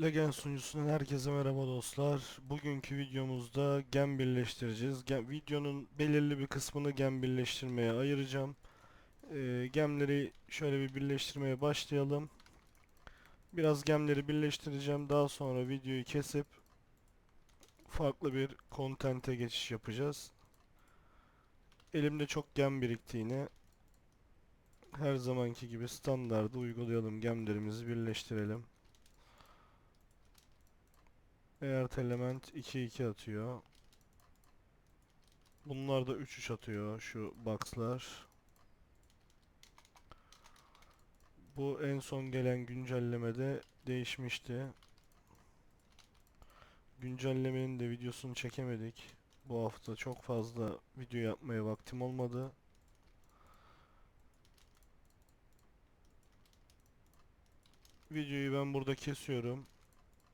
Legend sunucusundan herkese merhaba dostlar. Bugünkü videomuzda gem birleştireceğiz. Gem- videonun belirli bir kısmını gem birleştirmeye ayıracağım. Ee, gemleri şöyle bir birleştirmeye başlayalım. Biraz gemleri birleştireceğim. Daha sonra videoyu kesip farklı bir kontente geçiş yapacağız. Elimde çok gem biriktiğini her zamanki gibi standardı uygulayalım. Gemlerimizi birleştirelim. Eğer element 2-2 atıyor. Bunlar da 3-3 atıyor şu box'lar. Bu en son gelen güncellemede değişmişti. Güncellemenin de videosunu çekemedik. Bu hafta çok fazla video yapmaya vaktim olmadı. Videoyu ben burada kesiyorum.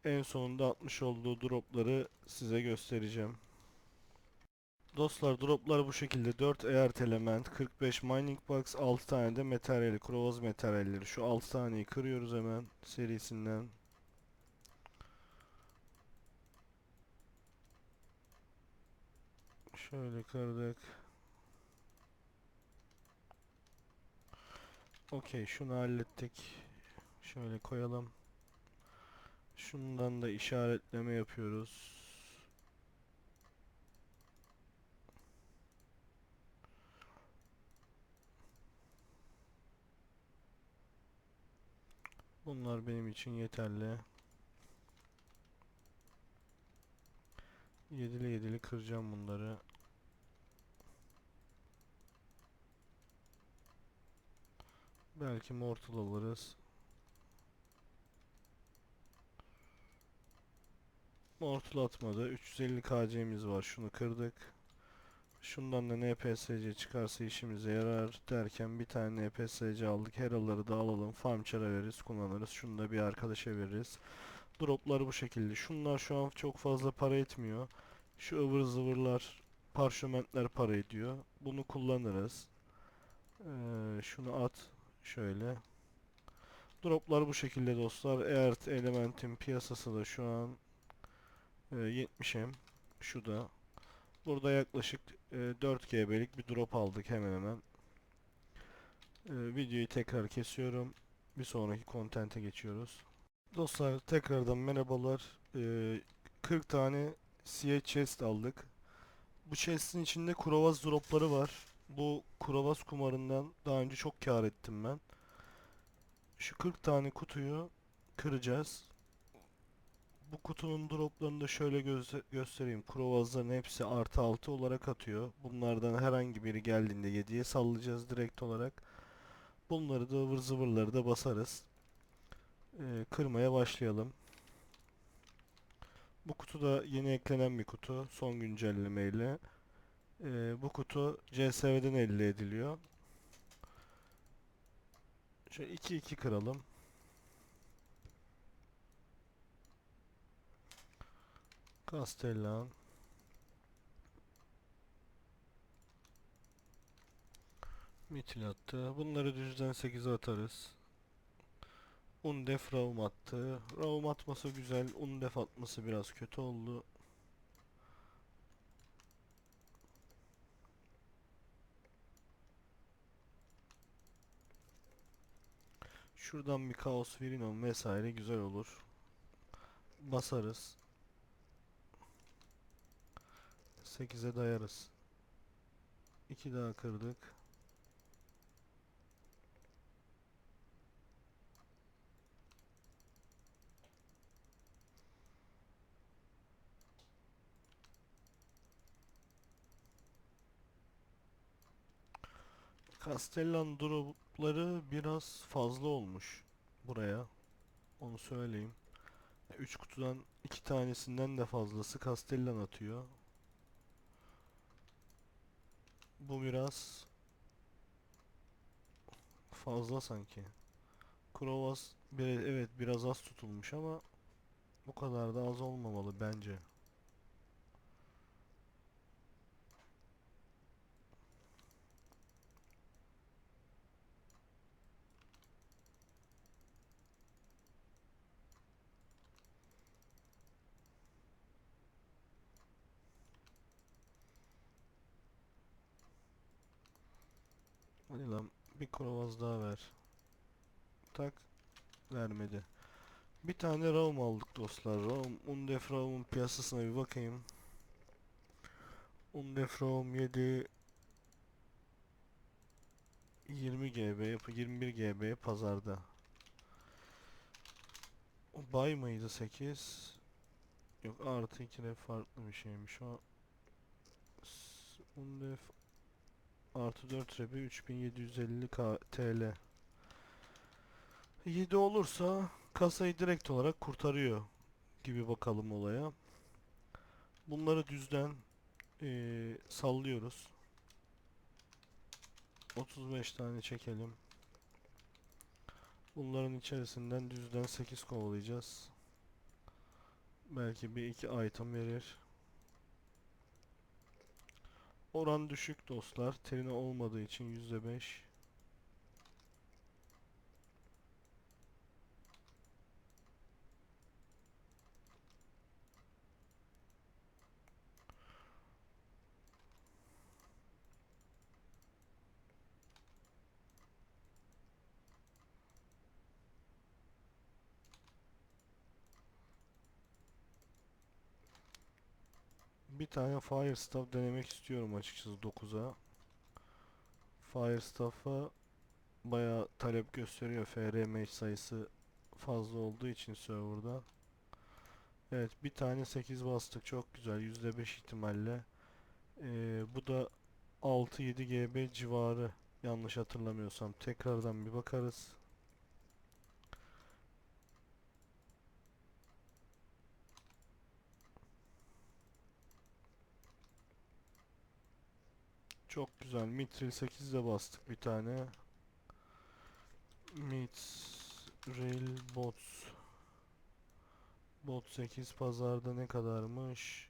En sonunda atmış olduğu dropları size göstereceğim. Dostlar droplar bu şekilde 4 earth element, 45 mining box, 6 tane de materyali, krovaz materyalleri. Şu 6 taneyi kırıyoruz hemen serisinden. Şöyle kırdık. Okey şunu hallettik. Şöyle koyalım. Şundan da işaretleme yapıyoruz. Bunlar benim için yeterli. Yedili yedili kıracağım bunları. Belki mortal alırız. Mortal atmadı. 350 KC'miz var. Şunu kırdık. Şundan da NPSC çıkarsa işimize yarar derken bir tane NPSC aldık. Heralları da alalım. Farmçara veririz, kullanırız. Şunu da bir arkadaşa veririz. Droplar bu şekilde. Şunlar şu an çok fazla para etmiyor. Şu ıvır zıvırlar, parşömentler para ediyor. Bunu kullanırız. Ee, şunu at. Şöyle. Droplar bu şekilde dostlar. Eğer elementin piyasası da şu an e, 70'em. Şu da. Burada yaklaşık e, 4 GB'lik bir drop aldık hemen hemen. E, videoyu tekrar kesiyorum. Bir sonraki kontente geçiyoruz. Dostlar tekrardan merhabalar. E, 40 tane CH chest aldık. Bu chest'in içinde kurovaz dropları var. Bu kurovaz kumarından daha önce çok kar ettim ben. Şu 40 tane kutuyu kıracağız. Bu kutunun droplarını da şöyle göze- göstereyim. Krovazların hepsi artı 6 olarak atıyor. Bunlardan herhangi biri geldiğinde 7'ye sallayacağız direkt olarak. Bunları da ıvır zıvırları da basarız. Ee, kırmaya başlayalım. Bu kutu da yeni eklenen bir kutu. Son güncellemeyle. Ee, bu kutu CSV'den elde ediliyor. Şöyle 2-2 kıralım. Castellan. Mitil attı. Bunları düzden 8'e atarız. Undef Raum attı. Raum atması güzel. Undef atması biraz kötü oldu. Şuradan bir Kaos Virinon vesaire güzel olur. Basarız. 8'e dayarız. 2 daha kırdık. Castellan dropları biraz fazla olmuş buraya. Onu söyleyeyim. 3 kutudan 2 tanesinden de fazlası Castellan atıyor. Bu biraz fazla sanki. Krovas evet biraz az tutulmuş ama bu kadar da az olmamalı bence. Hadi lan bir krovaz daha ver. Tak vermedi. Bir tane ROM aldık dostlar. ROM, Undef ROM'un piyasasına bir bakayım. Undef ROM 7 20 GB, 21 GB pazarda. O buy mıydı 8? Yok artı 2 de farklı bir şeymiş o. Undef artı 4 rebi 3750 K TL. 7 olursa kasayı direkt olarak kurtarıyor gibi bakalım olaya. Bunları düzden eee, sallıyoruz. 35 tane çekelim. Bunların içerisinden düzden 8 kovalayacağız. Belki bir iki item verir. Oran düşük dostlar. Terine olmadığı için %5. Bir tane Fire Staff denemek istiyorum açıkçası 9'a. Fire Staff'a bayağı talep gösteriyor. FR match sayısı fazla olduğu için serverda. Evet bir tane 8 bastık çok güzel %5 ihtimalle. Ee, bu da 6-7 GB civarı yanlış hatırlamıyorsam. Tekrardan bir bakarız. Çok güzel. Mitril 8 de bastık bir tane. Mitril Bots. Bot 8 pazarda ne kadarmış?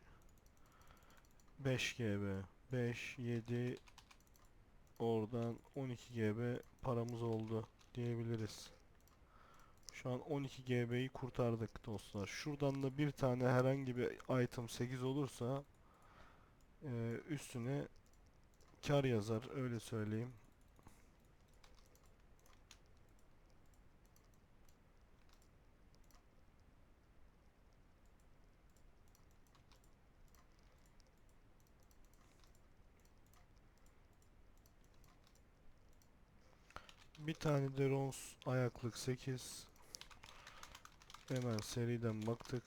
5 GB. 5, 7 oradan 12 GB paramız oldu diyebiliriz. Şu an 12 GB'yi kurtardık dostlar. Şuradan da bir tane herhangi bir item 8 olursa üstüne kar yazar öyle söyleyeyim. Bir tane de Rons ayaklık 8. Hemen seriden baktık.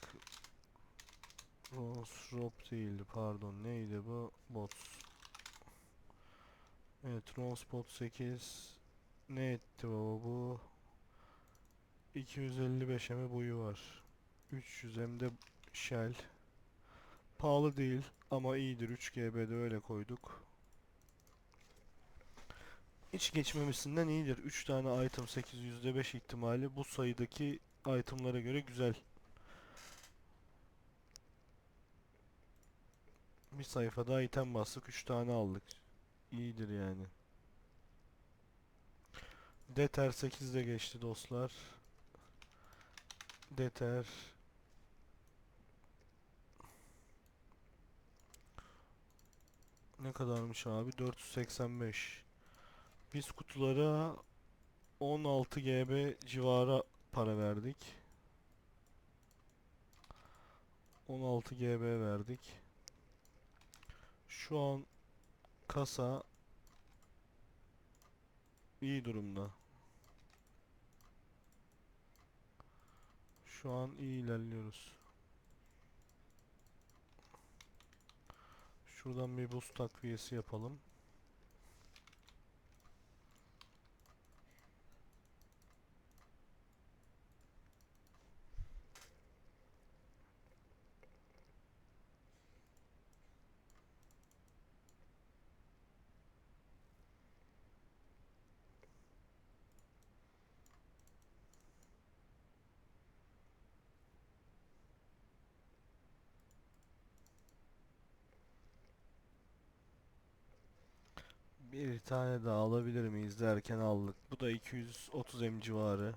Rons Rob değildi pardon neydi bu? Bots. Evet Rons Bot 8. Ne etti baba bu? 255 mi boyu var. 300 hem de Shell. Pahalı değil ama iyidir. 3 GB'de öyle koyduk. Hiç geçmemesinden iyidir. 3 tane item 8 %5 ihtimali bu sayıdaki itemlara göre güzel. Bir sayfa daha item bastık 3 tane aldık. İyidir yani. Deter 8 de geçti dostlar. Deter ne kadarmış abi? 485. Biz kutulara 16 GB civarı para verdik. 16 GB verdik. Şu an kasa iyi durumda. Şu an iyi ilerliyoruz. Şuradan bir boost takviyesi yapalım. Bir tane daha alabilir miyiz derken aldık. Bu da 230 M civarı.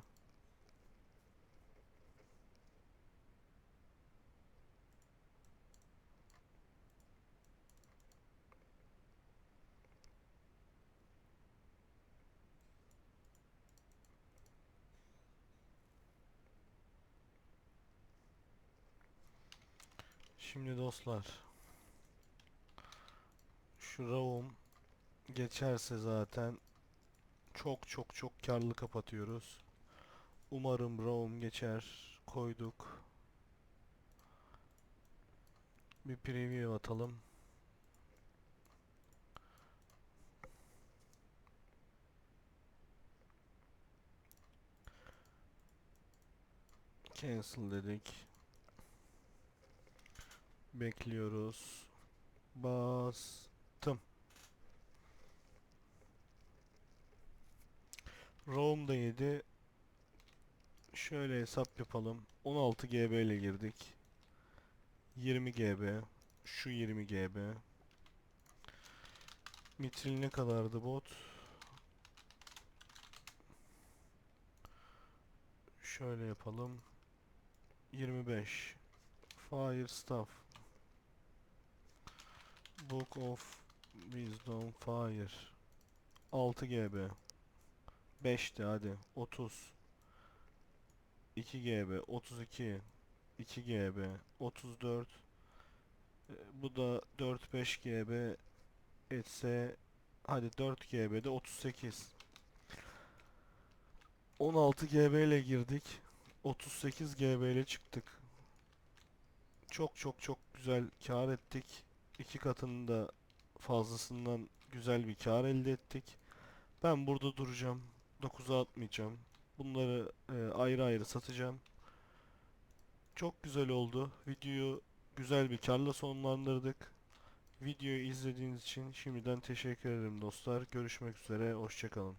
Şimdi dostlar şu Ravum geçerse zaten çok çok çok karlı kapatıyoruz. Umarım RAW'um geçer. Koyduk. Bir preview atalım. Cancel dedik. Bekliyoruz. Bastım. ROM da 7. Şöyle hesap yapalım. 16 GB ile girdik. 20 GB. Şu 20 GB. Mitril ne kadardı bot? Şöyle yapalım. 25. Fire Staff. Book of Wisdom Fire. 6 GB. 5'ti hadi. 30. 2 GB. 32. 2 GB. 34. E, Bu da 4-5 GB etse hadi 4 GB'de 38. 16 GB ile girdik. 38 GB ile çıktık. Çok çok çok güzel kar ettik. İki katının da fazlasından güzel bir kar elde ettik. Ben burada duracağım. 9'a atmayacağım. Bunları e, ayrı ayrı satacağım. Çok güzel oldu. Videoyu güzel bir karla sonlandırdık. Videoyu izlediğiniz için şimdiden teşekkür ederim dostlar. Görüşmek üzere. Hoşçakalın.